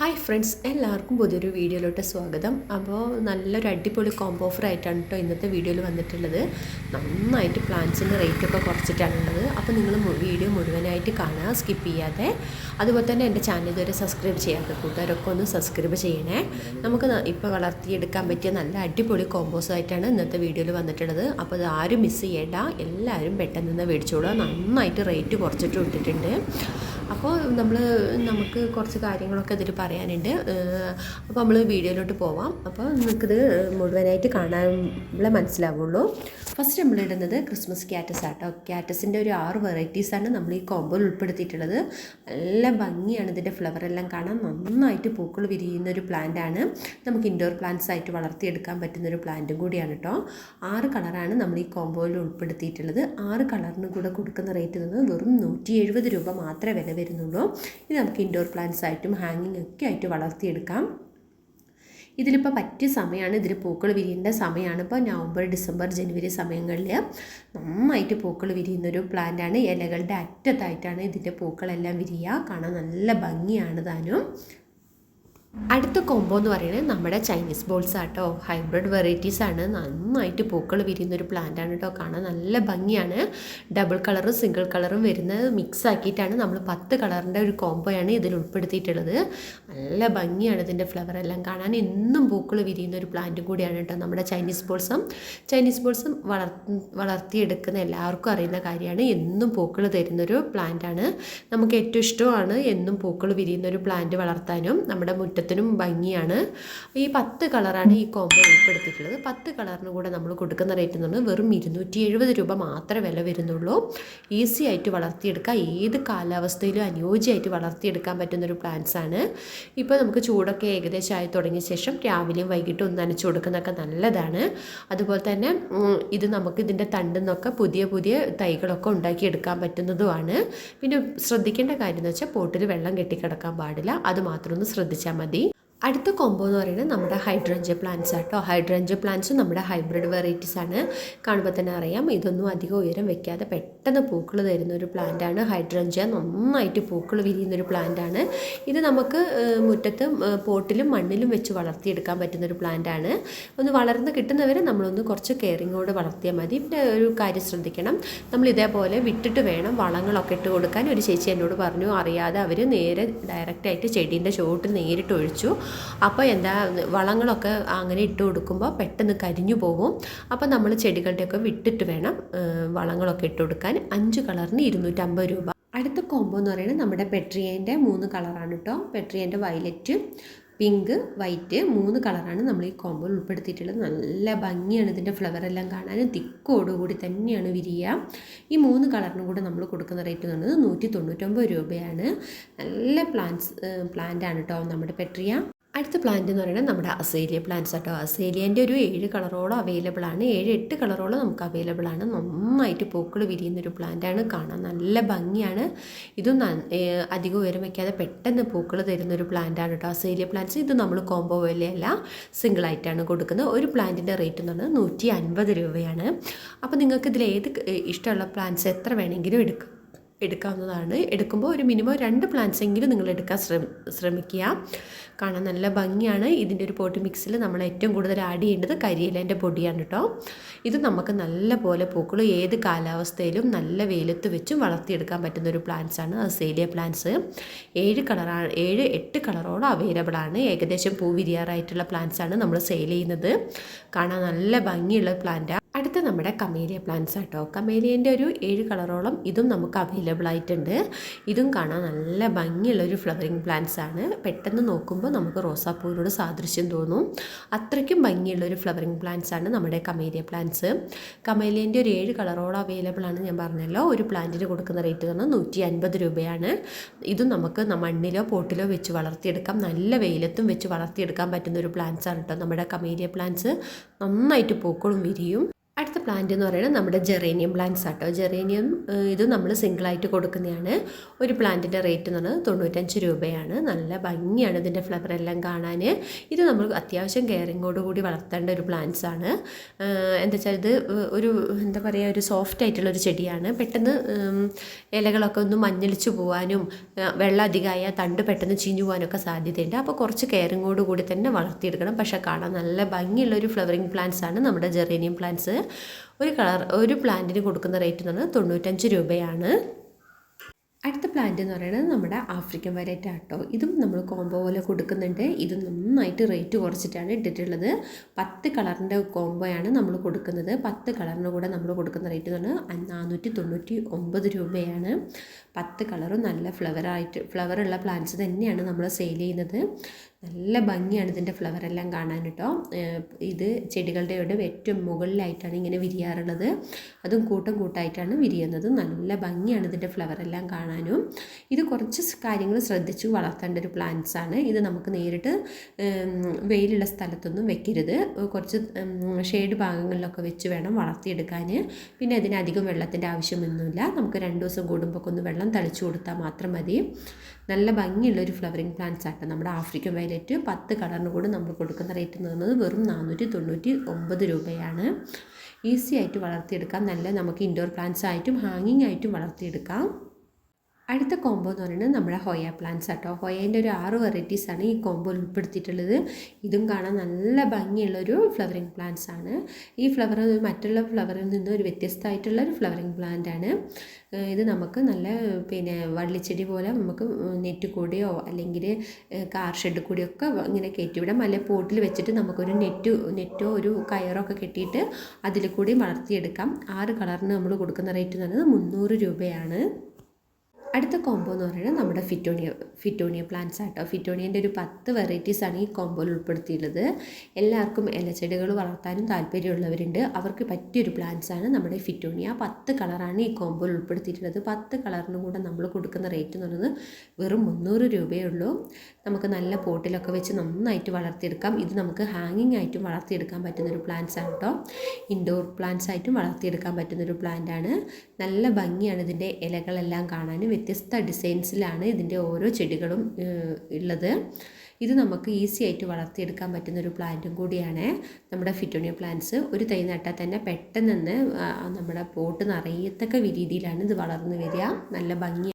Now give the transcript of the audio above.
Hi friends എല്ലാവർക്കും പുതിയൊരു വീഡിയോയിലോട്ട് സ്വാഗതം. അപ്പോൾ നല്ലൊരു അടിപൊളി കോംബോ ഓഫർ ആയിട്ടാണ് കേട്ടോ ഇന്നത്തെ വീഡിയോയിൽ വന്നിട്ടുള്ളത്. നന്നായിട്ട് പ്ലാന്റ്സിന്റെ റേറ്റൊക്കെ കുറച്ചിട്ടാണുള്ളത് അപ്പോൾ നിങ്ങൾ വീഡിയോ മുഴുവനായിട്ട് കാണുക സ്കിപ്പ് ചെയ്യാതെ. അതുപോലെ തന്നെ എന്റെ ചാനൽ ഇതുവരെ സബ്സ്ക്രൈബ് ചെയ്യാത്ത കൂട്ടുകാരൊക്കെ ഒന്ന് സബ്സ്ക്രൈബ് ചെയ്യണേ. നമുക്ക് ഇപ്പോൾ വളർത്തിയെടുക്കാൻ പറ്റിയ നല്ല അടിപൊളി കോംബോസ് ആയിട്ടാണ് ഇന്നത്തെ വീഡിയോയിൽ വന്നിട്ടുള്ളത്. അപ്പോൾ അത് ആരും മിസ് ചെയ്യേണ്ട. എല്ലാവരും പെട്ടെന്ന് തന്നെ മേടിച്ചോളുക. നന്നായിട്ട് റേറ്റ് കുറച്ചിട്ട് വിട്ടിട്ടുണ്ട് അപ്പോൾ നമ്മൾ നമുക്ക് കുറച്ച് കാര്യങ്ങളൊക്കെ ഇതിൽ പറയാനുണ്ട്. അപ്പോൾ നമ്മൾ വീഡിയോയിലോട്ട് പോവാം. അപ്പോൾ നിങ്ങൾക്കിത് മുഴുവനായിട്ട് കാണാൻ മനസ്സിലാവുള്ളൂ. ഫസ്റ്റ് നമ്മൾ ഇടുന്നത് ക്രിസ്മസ് ക്യാറ്റസ് ആട്ടോ. ക്യാറ്റസിന്റെ ഒരു ആറ് വെറൈറ്റീസാണ് നമ്മൾ ഈ കോമ്പോയിൽ ഉൾപ്പെടുത്തിയിട്ടുള്ളത്. നല്ല ഭംഗിയാണ് ഇതിന്റെ ഫ്ലവർ എല്ലാം കാണാൻ. നന്നായിട്ട് പൂക്കൾ വിരിയുന്ന ഒരു പ്ലാന്റ് ആണ്. നമുക്ക് ഇൻഡോർ പ്ലാന്റ്സ് ആയിട്ട് വളർത്തിയെടുക്കാൻ പറ്റുന്ന ഒരു പ്ലാന്റും കൂടിയാണ് കേട്ടോ ആറ് കളറാണ് നമ്മൾ ഈ കോമ്പോയിൽ ഉൾപ്പെടുത്തിയിട്ടുള്ളത്. ആറ് കളറിന് കൂടെ കൊടുക്കുന്ന റേറ്റ് നിന്ന് വെറും നൂറ്റി രൂപ മാത്രമേ വില വരുന്നുള്ളൂ. ഇത് നമുക്ക് ഇൻഡോർ പ്ലാന്റ്സ് ആയിട്ടും ഹാങ്ങിങ് ഒക്കെ ആയിട്ട് വളർത്തിയെടുക്കാം. ഇതിലിപ്പോൾ പറ്റിയ സമയമാണ്. ഇതിൽ പൂക്കൾ വിരിയേണ്ട സമയമാണ്. ഇപ്പോൾ നവംബർ ഡിസംബർ ജനുവരി സമയങ്ങളിൽ നന്നായിട്ട് പൂക്കൾ വിരിയുന്നൊരു പ്ലാന്റാണ്. ഇലകളുടെ അറ്റത്തായിട്ടാണ് ഇതിന്റെ പൂക്കളെല്ലാം വിരിയുക. കാണാൻ നല്ല ഭംഗിയാണ് താനും. അടുത്ത കോംബോ എന്ന് പറയുന്നത് നമ്മുടെ ചൈനീസ് ബോൾസ് ആട്ടോ ഹൈബ്രിഡ് വെറൈറ്റീസ് ആണ്. നന്നായിട്ട് പൂക്കൾ വിരിയുന്ന ഒരു പ്ലാന്റ് ആണ് കേട്ടോ കാണാൻ നല്ല ഭംഗിയാണ്. ഡബിൾ കളറും സിംഗിൾ കളറും വരുന്നത് മിക്സ് ആക്കിയിട്ടാണ് നമ്മൾ പത്ത് കളറിന്റെ ഒരു കോംബോയാണ് ഇതിൽ ഉൾപ്പെടുത്തിയിട്ടുള്ളത്. നല്ല ഭംഗിയാണ് ഇതിന്റെ ഫ്ലവർ എല്ലാം കാണാൻ. എന്നും പൂക്കൾ വിരിയുന്ന ഒരു പ്ലാന്റും കൂടിയാണ് കേട്ടോ നമ്മുടെ ചൈനീസ് ബോൾസും ചൈനീസ് ബോൾസം വളർ വളർത്തിയെടുക്കുന്ന എല്ലാവർക്കും അറിയുന്ന കാര്യമാണ്. എന്നും പൂക്കൾ തരുന്നൊരു പ്ലാന്റാണ് നമുക്ക് ഏറ്റവും ഇഷ്ടമാണ് എന്നും പൂക്കൾ വിരിയുന്ന ഒരു പ്ലാന്റ് വളർത്താനും. നമ്മുടെ മുറ്റത്തിനും ഭംഗിയാണ്. ഈ പത്ത് കളറാണ് ഈ കോംബോ ഉൾപ്പെടുത്തിയിട്ടുള്ളത്. പത്ത് കളറിന് കൂടെ നമ്മൾ കൊടുക്കുന്ന റേറ്റ് എന്ന് പറഞ്ഞാൽ വെറും ഇരുന്നൂറ്റി എഴുപത് രൂപ മാത്രമേ വില വരുന്നുള്ളൂ. ഈസി ആയിട്ട് വളർത്തിയെടുക്കാം. ഏത് കാലാവസ്ഥയിലും അനുയോജ്യമായിട്ട് വളർത്തിയെടുക്കാൻ പറ്റുന്നൊരു ആണ്. ഇപ്പോൾ നമുക്ക് ചൂടൊക്കെ ഏകദേശം ആയി തുടങ്ങിയ ശേഷം രാവിലെയും വൈകിട്ടും ഒന്ന് നനച്ചു കൊടുക്കുന്നതൊക്കെ നല്ലതാണ്. അതുപോലെ തന്നെ ഇത് നമുക്ക് ഇതിന്റെ തണ്ടിൽ നിന്നൊക്കെ പുതിയ പുതിയ തൈകളൊക്കെ ഉണ്ടാക്കിയെടുക്കാൻ പറ്റുന്നതുമാണ്. പിന്നെ ശ്രദ്ധിക്കേണ്ട കാര്യം എന്ന് വെച്ചാൽ പോട്ടിൽ വെള്ളം കെട്ടിക്കിടക്കാൻ പാടില്ല. അത് മാത്രം ഒന്ന് ശ്രദ്ധിച്ചാൽ മതി. അടുത്ത കോംബോ എന്ന് പറയുന്നത് നമ്മുടെ ഹൈഡ്രഞ്ച് പ്ലാന്റ്സ് ആട്ടോ. ഹൈഡ്രഞ്ച് പ്ലാന്റ്സ് നമ്മുടെ ഹൈബ്രിഡ് വെറൈറ്റീസ് ആണ്. കാണുമ്പോൾ തന്നെ അറിയാം. ഇതൊന്നും അധികം ഉയരം വെക്കാതെ പെട്ടെന്ന് പൂക്കൾ തരുന്ന ഒരു പ്ലാന്റ് ആണ്. ഹൈഡ്രഞ്ച നന്നായിട്ട് പൂക്കൾ വിരിയുന്ന ഒരു പ്ലാന്റ് ആണ്. ഇത് നമുക്ക് മുറ്റത്ത് പോട്ടിലും മണ്ണിലും വെച്ച് വളർത്തിയെടുക്കാൻ പറ്റുന്ന ഒരു പ്ലാന്റ് ആണ്. ഒന്ന് വളർന്ന് കിട്ടുന്നവരെ നമ്മളൊന്ന് കുറച്ച് കെയറിങ്ങോട് വളർത്തിയാൽ മതി. ഒരു കാര്യം ശ്രദ്ധിക്കണം. നമ്മൾ ഇതേപോലെ വിട്ടിട്ട് വേണം വളങ്ങളൊക്കെ ഇട്ട് കൊടുക്കാൻ. ഒരു ചേച്ചി എന്നോട് പറഞ്ഞു അറിയാതെ അവർ നേരെ ഡയറക്റ്റായിട്ട് ചെടീന്റെ ചുവട്ട് നേരിട്ട് ഒഴിച്ചു. അപ്പോൾ എന്താ വളങ്ങളൊക്കെ അങ്ങനെ ഇട്ട് കൊടുക്കുമ്പോൾ പെട്ടെന്ന് കരിഞ്ഞു പോകും. അപ്പോൾ നമ്മൾ ചെടികളുടെയൊക്കെ വിട്ടിട്ട് വേണം വളങ്ങളൊക്കെ ഇട്ട് കൊടുക്കാൻ. അഞ്ച് കളറിന് ഇരുന്നൂറ്റമ്പത് രൂപ. അടുത്ത കോംബോ എന്ന് പറയുന്നത് നമ്മുടെ പെട്രിയേന്റെ മൂന്ന് കളറാണ് കേട്ടോ പെട്രിയേന്റെ വയലറ്റ് പിങ്ക് വൈറ്റ് മൂന്ന് കളറാണ് നമ്മൾ ഈ കോമ്പോയിൽ ഉൾപ്പെടുത്തിയിട്ടുള്ളത്. നല്ല ഭംഗിയാണ് ഇതിന്റെ ഫ്ലവർ എല്ലാം കാണാൻ തിക്കോടുകൂടി തന്നെയാണ് വിരിയുക. ഈ മൂന്ന് കളറിനും കൂടെ നമ്മൾ കൊടുക്കുന്ന റേറ്റ് എന്ന് പറയുന്നത് നൂറ്റി തൊണ്ണൂറ്റൊമ്പത് രൂപയാണ്. നല്ല പ്ലാന്റ്സ് പ്ലാന്റ് ആണ് കേട്ടോ നമ്മുടെ പെട്രിയ. അടുത്ത പ്ലാന്റ് എന്ന് പറയുന്നത് നമ്മുടെ അസേലിയ പ്ലാന്റ്സ് കേട്ടോ അസേലിയന്റെ ഒരു ഏഴ് കളറോളം അവൈലബിൾ ആണ്. ഏഴ് എട്ട് കളറോളം നമുക്ക് അവൈലബിൾ ആണ്. നന്നായിട്ട് പൂക്കൾ വിരിയുന്നൊരു ആണ്. കാണാൻ നല്ല ഭംഗിയാണ്. ഇതും അധികം ഉയരം വയ്ക്കാതെ പെട്ടെന്ന് പൂക്കൾ തരുന്നൊരു ആണ് കേട്ടോ അസേലിയ പ്ലാന്റ്സ് ഇത് നമ്മൾ കോംബോ വിലയല്ല സിംഗിളായിട്ടാണ് കൊടുക്കുന്നത്. ഒരു പ്ലാന്റിന്റെ റേറ്റ് എന്ന് പറഞ്ഞാൽ നൂറ്റി അൻപത് രൂപയാണ്. അപ്പോൾ നിങ്ങൾക്ക് ഇതിൽ ഏത് ഇഷ്ടമുള്ള പ്ലാന്റ്സ് എത്ര വേണമെങ്കിലും എടുക്കാം. എടുക്കാവുന്നതാണ്. എടുക്കുമ്പോൾ ഒരു മിനിമം രണ്ട് പ്ലാന്റ്സ് എങ്കിലും നിങ്ങൾ എടുക്കാൻ ശ്രമി ശ്രമിക്കുക. കാണാൻ നല്ല ഭംഗിയാണ്. ഇതിന്റെ ഒരു പോട്ട് മിക്സിൽ നമ്മൾ ഏറ്റവും കൂടുതൽ ആഡ് ചെയ്യേണ്ടത് കരിയിലേന്റെ പൊടിയാണ് കേട്ടോ ഇത് നമുക്ക് നല്ല പോലെ പൂക്കൾ ഏത് കാലാവസ്ഥയിലും നല്ല വെയിലത്ത് വെച്ചും വളർത്തിയെടുക്കാൻ പറ്റുന്ന ഒരു പ്ലാന്റ്സ് ആണ്. അസേലിയ പ്ലാന്റ്സ് ഏഴ് കളറാണ് ഏഴ് എട്ട് കളറോളം അവൈലബിൾ ആണ്. ഏകദേശം പൂവിരിയാറായിട്ടുള്ള പ്ലാന്റ്സ് ആണ് നമ്മൾ സെയിൽ ചെയ്യുന്നത്. കാണാൻ നല്ല ഭംഗിയുള്ള പ്ലാന്റാണ് അടുത്ത നമ്മുടെ കമേലിയ പ്ലാന്റ്സ് ആട്ടോ കമേലിയന്റെ ഒരു ഏഴ് കളറോളം ഇതും നമുക്ക് അവൈലബിൾ ആയിട്ടുണ്ട്. ഇതും കാണാൻ നല്ല ഭംഗിയുള്ള ഒരു ഫ്ലവറിങ് പ്ലാന്റ്സ് ആണ്. പെട്ടെന്ന് നോക്കുമ്പോൾ നമുക്ക് റോസാപ്പൂവിനോട് സാദൃശ്യം തോന്നും. അത്രയ്ക്കും ഭംഗിയുള്ള ഒരു ഫ്ലവറിങ് പ്ലാന്റ്സ് ആണ് നമ്മുടെ കമേലിയ പ്ലാന്റ്സ് കമേലിയന്റെ ഒരു ഏഴ് കളറോളം അവൈലബിൾ ആണ് ഞാൻ പറഞ്ഞല്ലോ. ഒരു പ്ലാന്റിന് കൊടുക്കുന്ന റേറ്റ് എന്ന് പറഞ്ഞാൽ നൂറ്റി അൻപത് രൂപയാണ്. ഇതും നമുക്ക് മണ്ണിലോ പോട്ടിലോ വെച്ച് വളർത്തിയെടുക്കാം. നല്ല വെയിലത്തും വെച്ച് വളർത്തിയെടുക്കാൻ പറ്റുന്ന ഒരു പ്ലാന്റ്സ് ആണ് കേട്ടോ നമ്മുടെ കമേലിയ പ്ലാന്റ്സ് നന്നായിട്ട് പൂക്കളും വിരിയും. അടുത്ത പ്ലാന്റ് എന്ന് പറയുന്നത് നമ്മുടെ ജെറേനിയം പ്ലാന്റ്സ് ആട്ടോ. ജെറേനിയം ഇത് നമ്മൾ സിംഗിളായിട്ട് കൊടുക്കുന്നതാണ്. ഒരു പ്ലാന്റിന്റെ റേറ്റ് എന്ന് പറയുന്നത് തൊണ്ണൂറ്റഞ്ച് രൂപയാണ്. നല്ല ഭംഗിയാണ് ഇതിന്റെ ഫ്ലവർ എല്ലാം കാണാൻ ഇത് നമ്മൾ അത്യാവശ്യം കെയറിങ്ങോട് കൂടി വളർത്തേണ്ട ഒരു പ്ലാന്റ്സ് ആണ്. എന്താ വെച്ചാൽ ഇത് ഒരു എന്താ പറയുക ഒരു സോഫ്റ്റ് ആയിട്ടുള്ള ഒരു ചെടിയാണ്. പെട്ടെന്ന് ഇലകളൊക്കെ ഒന്ന് മഞ്ഞളിച്ച് പോകാനും വെള്ളം അധികമായ തണ്ട് പെട്ടെന്ന് ചീഞ്ഞു പോകാനൊക്കെ സാധ്യതയുണ്ട്. അപ്പോൾ കുറച്ച് കെയറിങ്ങോട് കൂടി തന്നെ വളർത്തിയെടുക്കണം. പക്ഷേ കാണാൻ നല്ല ഭംഗിയുള്ള ഒരു ഫ്ലവറിങ് പ്ലാന്റ്സ് ആണ് നമ്മുടെ ജെറേനിയം പ്ലാന്റ്സ് ഒരു കളർ ഒരു പ്ലാന്റിന് കൊടുക്കുന്ന റേറ്റ് എന്ന് പറഞ്ഞാൽ തൊണ്ണൂറ്റഞ്ച് രൂപയാണ്. അടുത്ത പ്ലാന്റ് എന്ന് പറയുന്നത് നമ്മുടെ ആഫ്രിക്കൻ വെറൈറ്റി ആട്ടോ. ഇതും നമ്മൾ കോംബോ പോലെ കൊടുക്കുന്നുണ്ട്. ഇത് നന്നായിട്ട് റേറ്റ് കുറച്ചിട്ടാണ് ഇട്ടിട്ടുള്ളത്. പത്ത് കളറിന്റെ കോംബോയാണ് നമ്മൾ കൊടുക്കുന്നത്. പത്ത് കളറിന് കൂടെ നമ്മൾ കൊടുക്കുന്ന റേറ്റ് എന്ന് പറഞ്ഞാൽ നാനൂറ്റി തൊണ്ണൂറ്റി ഒമ്പത് രൂപയാണ്. പത്ത് കളറും നല്ല ഫ്ലവറായിട്ട് ഫ്ലവറുള്ള പ്ലാന്റ്സ് തന്നെയാണ് നമ്മൾ സെയിൽ ചെയ്യുന്നത്. നല്ല ഭംഗിയാണ് ഇതിന്റെ ഫ്ലവറെല്ലാം കാണാൻ കേട്ടോ. ഇത് ചെടികളുടെ ഇവിടെ ഏറ്റവും മുകളിലായിട്ടാണ് ഇങ്ങനെ വിരിയാറുള്ളത്. അതും കൂട്ടം കൂട്ടായിട്ടാണ് വിരിയുന്നത്. നല്ല ഭംഗിയാണ് ഇതിന്റെ ഫ്ലവറെല്ലാം കാണാനും. ഇത് കുറച്ച് കാര്യങ്ങൾ ശ്രദ്ധിച്ചു വളർത്തേണ്ട ഒരു പ്ലാന്റ്സ് ആണ്. ഇത് നമുക്ക് നേരിട്ട് വെയിലുള്ള സ്ഥലത്തൊന്നും വെക്കരുത്. കുറച്ച് ഷെയ്ഡ് ഭാഗങ്ങളിലൊക്കെ വെച്ച് വേണം വളർത്തിയെടുക്കാൻ പിന്നെ അതിന് അധികം വെള്ളത്തിന്റെ ആവശ്യമൊന്നുമില്ല. നമുക്ക് രണ്ട് ദിവസം കൂടുമ്പോൾ ഒന്ന് വെള്ളം തളിച്ചു കൊടുത്താൽ മാത്രം മതി. നല്ല ഭംഗിയുള്ള ഒരു ഫ്ലവറിങ് പ്ലാന്റ്സ് ആട്ടോ നമ്മുടെ ആഫ്രിക്കൻ വയലറ്റ് പത്ത് കളറിന് കൂടെ നമ്മൾ കൊടുക്കുന്ന റേറ്റ് എന്ന് പറയുന്നത് വെറും നാനൂറ്റി തൊണ്ണൂറ്റി ഒമ്പത് രൂപയാണ്. ഈസി ആയിട്ട് വളർത്തിയെടുക്കാം. നല്ല നമുക്ക് ഇൻഡോർ പ്ലാന്റ്സ് ആയിട്ടും ഹാങ്ങിങ് ആയിട്ടും വളർത്തിയെടുക്കാം. അടുത്ത കോംബോ എന്ന് പറയുന്നത് നമ്മുടെ ഹൊയ പ്ലാന്റ്സ് ആട്ടോ. ഹൊയേന്റെ ഒരു ആറ് വെറൈറ്റീസ് ആണ് ഈ കോംബോയിൽ ഉൾപ്പെടുത്തിയിട്ടുള്ളത്. ഇതും കാണാൻ നല്ല ഭംഗിയുള്ളൊരു ഫ്ലവറിങ് പ്ലാന്റ്സ് ആണ്. ഈ ഫ്ലവർ മറ്റുള്ള ഫ്ലവറിൽ നിന്ന് ഒരു വ്യത്യസ്തമായിട്ടുള്ള ഒരു ഫ്ലവറിങ് പ്ലാന്റ് ആണ്. ഇത് നമുക്ക് നല്ല പിന്നെ വള്ളിച്ചെടി പോലെ നമുക്ക് നെറ്റ് കൂടിയോ അല്ലെങ്കിൽ കാർ ഷെഡ് കൂടിയോ ഒക്കെ ഇങ്ങനെ കയറ്റിവിടാം. അല്ലെങ്കിൽ പോട്ടിൽ വെച്ചിട്ട് നമുക്കൊരു നെറ്റ് നെറ്റോ ഒരു കയറോ ഒക്കെ കെട്ടിയിട്ട് അതിൽ കൂടി വളർത്തിയെടുക്കാം. ആറ് കളറിന് നമ്മൾ കൊടുക്കുന്ന റേറ്റ് എന്ന് പറയുന്നത് മുന്നൂറ് രൂപയാണ്. അടുത്ത കോംബോ എന്ന് പറയുന്നത് നമ്മുടെ ഫിറ്റോണിയ ഫിറ്റോണിയ പ്ലാന്റ്സ് ആട്ടോ. ഫിറ്റോണിയന്റെ ഒരു പത്ത് വെറൈറ്റീസാണ് ഈ കോംബോയിൽ ഉൾപ്പെടുത്തിയിട്ടുള്ളത്. എല്ലാവർക്കും ഇലച്ചെടികൾ വളർത്താനും താല്പര്യമുള്ളവരുണ്ട് അവർക്ക് പറ്റിയൊരു ആണ് നമ്മുടെ ഫിറ്റോണിയ പത്ത് കളറാണ് ഈ കോംബോയിൽ ഉൾപ്പെടുത്തിയിട്ടുള്ളത്. പത്ത് കളറിനും കൂടെ നമ്മൾ കൊടുക്കുന്ന റേറ്റ് എന്ന് പറയുന്നത് വെറും മുന്നൂറ് രൂപയേ ഉള്ളൂ. നമുക്ക് നല്ല പോട്ടിലൊക്കെ വെച്ച് നന്നായിട്ട് വളർത്തിയെടുക്കാം. ഇത് നമുക്ക് ഹാങ്ങിങ് ആയിട്ടും വളർത്തിയെടുക്കാൻ പറ്റുന്ന ഒരു പ്ലാന്റ്സ് ആണ് കേട്ടോ ഇൻഡോർ പ്ലാന്റ്സ് ആയിട്ടും വളർത്തിയെടുക്കാൻ പറ്റുന്ന ഒരു പ്ലാന്റ് ആണ്. നല്ല ഭംഗിയാണ് ഇതിന്റെ ഇലകളെല്ലാം കാണാൻ വ്യത്യസ്ത ഡിസൈൻസിലാണ് ഇതിന്റെ ഓരോ ചെടികളും ഉള്ളത്. ഇത് നമുക്ക് ഈസി ആയിട്ട് വളർത്തിയെടുക്കാൻ പറ്റുന്ന ഒരു പ്ലാന്റും കൂടിയാണ്. നമ്മുടെ ഫിറ്റോണിയ പ്ലാന്റ്സ്. ഒരു തൈ നട്ടാൽ തന്നെ പെട്ടെന്ന് നമ്മുടെ പോട്ട് നിറയത്തക്ക രീതിയിലാണ് ഇത് വളർന്നു വരിക. നല്ല ഭംഗി